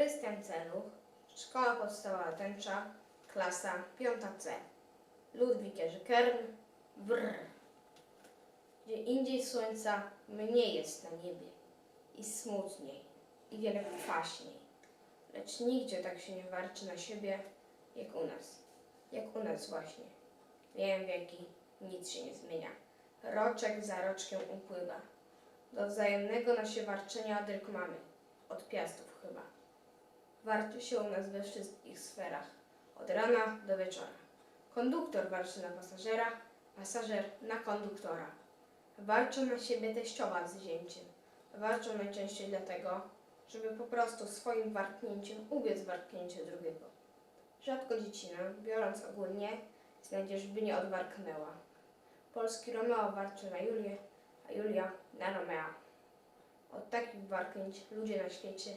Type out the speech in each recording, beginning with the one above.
Krystian Celuch, Szkoła Podstawowa Tęcza, klasa 5C. Ludwik Jerzy Kern, brr. Gdzie indziej słońca mniej jest na niebie i smutniej, i wiele kwaśniej. Lecz nigdzie tak się nie warczy na siebie, jak u nas. Jak u nas właśnie. Wiem wieki, nic się nie zmienia. Roczek za roczkiem upływa. Do wzajemnego na się warczenia odryk mamy. Od piastów. Warczy się u nas we wszystkich sferach. Od rana do wieczora. Konduktor warczy na pasażera, pasażer na konduktora. Walczą na siebie teściowa z zięciem. Walczą najczęściej dlatego, żeby po prostu swoim warknięciem ubiec warknięcie drugiego. Rzadko dziecina, biorąc ogólnie, znajdziesz, by nie odwarknęła. Polski Romeo warczy na Julię, a Julia na Romea. Od takich warknięć ludzie na świecie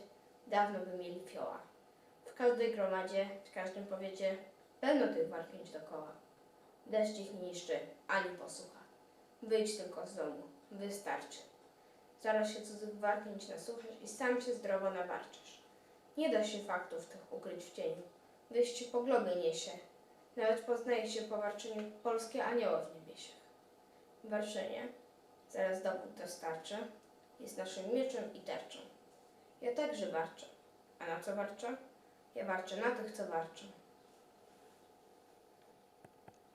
dawno by mieli fioła. W każdej gromadzie, w każdym powiecie pełno tych warknięć dokoła. Deszcz ich niszczy, ani posłucha. Wyjdź tylko z domu, wystarczy. Zaraz się cudzych warknięć nasłuchasz i sam się zdrowo nawarczysz. Nie da się faktów tych ukryć w cieniu. Wyjść po globie niesie. Nawet poznaje się po warczeniu polskie anioły w niebiesiach. Warczenie, zaraz dowód dostarczę, jest naszym mieczem i tarczą. Ja także warczę. A na co warczę? Ja warczę na tych, co warczą.